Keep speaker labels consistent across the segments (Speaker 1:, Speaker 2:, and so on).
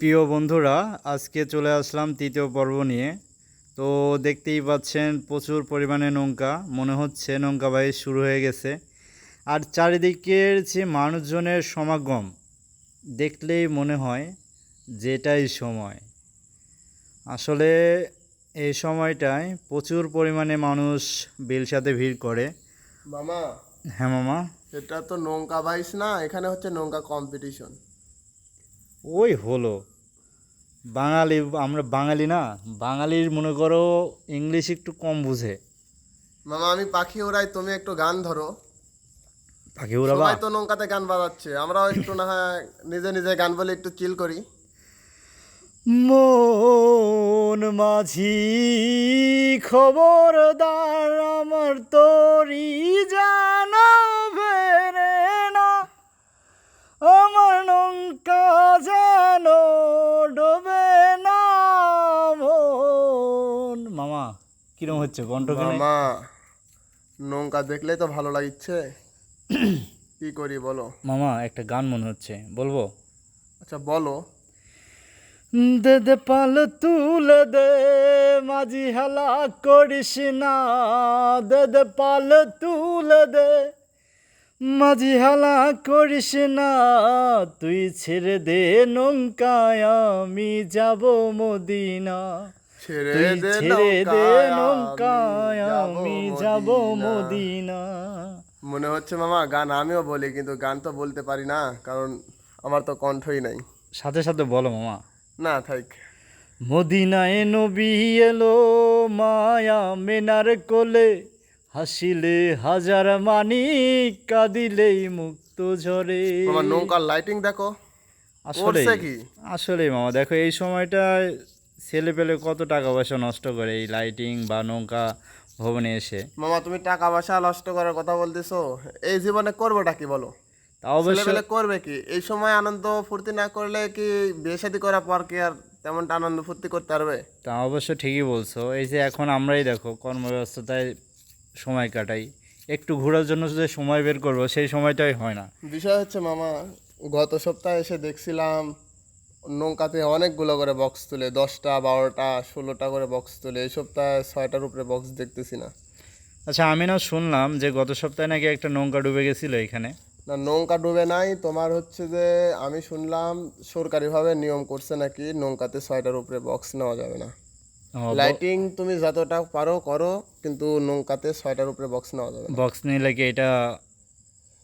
Speaker 1: প্রিয় বন্ধুরা আজকে চলে আসলাম তৃতীয় পর্ব নিয়ে। তো দেখতেই পাচ্ছেন প্রচুর পরিমাণে নৌকা মনে হচ্ছে নৌকা বাইচ শুরু হয়ে গেছে। আর চারিদিকের যে মানুষজনের সমাগম দেখলেই মনে হয় যেটাই সময়। আসলে এই সময়টায় প্রচুর পরিমাণে মানুষ বিলসাতে ভিড় করে।
Speaker 2: মামা
Speaker 1: হ্যাঁ মামা।
Speaker 2: এটা তো নৌকা বাইস না এখানে হচ্ছে নৌকা কম্পিটিশন
Speaker 1: ওই হলো। বাঙালি আমরা বাঙালি না বাঙালির মনে করো ইংলিশ একটু কম বুঝে।
Speaker 2: মামা আমি পাখি ওড়াই তুমি একটু গান ধরো।
Speaker 1: পাখি উড়াবা
Speaker 2: সবাই তো নৌকাতে গান বাজাচ্ছে আমরাও একটু না হয় নিজে নিজে গান বলে একটু চিল করি।
Speaker 1: মন মাঝি খবরদার আমার তোরি জানাবে কিরম হচ্ছে? কণ্ঠ
Speaker 2: মামা নৌকা দেখলেই তো ভালো লাগছে। কি করি বলো?
Speaker 1: মামা একটা গান মনে হচ্ছে। বলব?
Speaker 2: আচ্ছা বলো।
Speaker 1: দে দে পাল তুলে দে মাঝি হেলা করিস না। দে দে পাল তুলে দে মাঝি হেলা করিস না। তুই ছেড়ে দে নৌকায় আমি যাব মদিনা।
Speaker 2: ছেড়ে দে নৌকায়
Speaker 1: আমি যাব
Speaker 2: মদিনা। মনে হচ্ছে মামা গান আমিও বলি কিন্তু গান তো বলতে পারি না কারণ আমার তো কণ্ঠই নাই।
Speaker 1: সাথে সাথে বলো মামা।
Speaker 2: না থাক।
Speaker 1: মদিনায় নবী এলো মায়া মেনার কোলে হাসিলে হাজার মানিক কাঁদিলেই মুক্ত ঝরে।
Speaker 2: মামা নৌকার লাইটিং দেখো।
Speaker 1: আসলে আসলে মামা দেখো এই সময়টা ছেলে পেলে কত টাকা পয়সা নষ্ট করে এই লাইটিং বা নৌকা ভবনে এসে?
Speaker 2: মামা তুমি টাকা পয়সা নষ্ট করার কথা বলতেছো। এই জীবনে করবোটা কি বলো?
Speaker 1: তা অবশ্য
Speaker 2: করবে কি? এই সময় আনন্দ ফুর্তি না করলে কি বিয়ে শাদী করার পর কি আর তেমনটা আনন্দ ফুর্তি করতে পারবে?
Speaker 1: তা অবশ্য ঠিকই বলছো। এই যে এখন আমরাই দেখো কর্মব্যস্ততায় সময় কাটাই। একটু ঘোরার জন্য যে সময় বের করব সেই সময়টাই হয় না।
Speaker 2: বিষয় হচ্ছে মামা গত সপ্তাহে এসে দেখছিলাম নৌকাতে অনেকগুলো করে বক্স তুলে দশটা বারোটা ষোলোটা করে বক্স তুলে এই সপ্তাহে ছয়টার উপরে বক্স দেখতেছি না।
Speaker 1: আচ্ছা আমি না শুনলাম যে গত সপ্তাহে নাকি একটা নৌকা ডুবে গেছিল এখানে।
Speaker 2: না নৌকা ডুবে নাই তোমার হচ্ছে যে আমি শুনলাম সরকারিভাবে নিয়ম করছে নাকি নৌকাতে ছয়টার উপরে বক্স নেওয়া যাবে না। লাইটিং তুমি যতটা পারো করো কিন্তু নৌকাতে ছয়টার উপরে বক্স নেওয়া যাবে না।
Speaker 1: বক্স নিলে কি এটা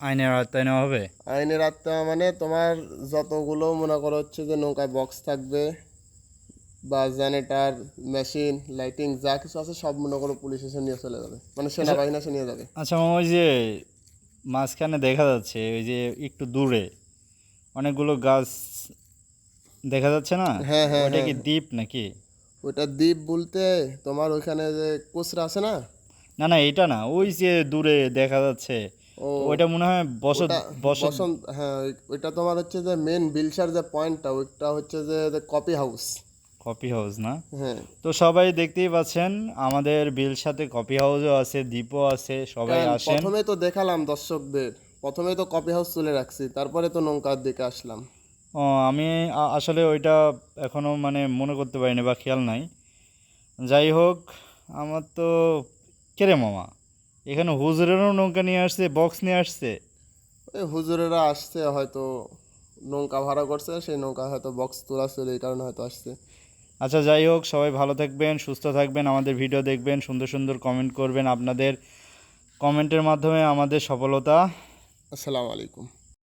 Speaker 1: আইনের আওতায় নেওয়া হবে?
Speaker 2: আইনের আত্মা মানে তোমার যতগুলো মনে করো হচ্ছে যে নৌকায় বক্স থাকবে বা জেনারেটার মেশিন লাইটিং যা কিছু আছে সব মনে করো পুলিশ এসে নিয়ে চলে যাবে। মানে সেনাবাহিনী এসে নিয়ে যাবে।
Speaker 1: আচ্ছা ওই যে মাঝখানে দেখা যাচ্ছে ওই যে একটু দূরে অনেকগুলো গাছ দেখা যাচ্ছে না?
Speaker 2: হ্যাঁ, হ্যাঁ,
Speaker 1: ওটা কি দ্বীপ নাকি?
Speaker 2: ওটা দ্বীপ বলতে তোমার ওইখানে যে কোচরা আছে না?
Speaker 1: না না এটা না ওই যে দূরে দেখা যাচ্ছে
Speaker 2: ও
Speaker 1: ওইটা মনে হয় বসত
Speaker 2: বসন্ত হ্যাঁ ওইটা তোমার হচ্ছে যে মেন বিলসার যে পয়েন্টটা ওইটা হচ্ছে যে কপি হাউস
Speaker 1: কফি হাউস না?
Speaker 2: হ্যাঁ।
Speaker 1: তো সবাই দেখতেই পাচ্ছেন আমাদের বিল সাথে কফি হাউসও আছে দ্বীপও আছে সবাই
Speaker 2: কারণ
Speaker 1: আসেন।
Speaker 2: প্রথমে তো দেখালাম দর্শকদের। প্রথমে তো কপি হাউস তুলে রাখছি তারপরে তো নৌকার দিকে আসলাম।
Speaker 1: ও আমি আসলে ওইটা এখনও মানে মনে করতে পারিনি বা খেয়াল নাই। যাই হোক আমার তো কেরে মামা? এখানে হুজুরেরও নৌকা নিয়ে আসছে বক্স নিয়ে আসছে।
Speaker 2: ওই হুজুরেরা আসছে হয়তো নৌকা ভাড়া করছে সেই নৌকা হয়তো বক্স তোলা ছিল এই কারণে হয়তো আসছে।
Speaker 1: আচ্ছা যাই হোক সবাই ভালো থাকবেন সুস্থ থাকবেন আমাদের ভিডিও দেখবেন সুন্দর সুন্দর কমেন্ট করবেন আপনাদের। কমেন্টের মাধ্যমে আমাদের সফলতা।
Speaker 2: আসসালামু আলাইকুম।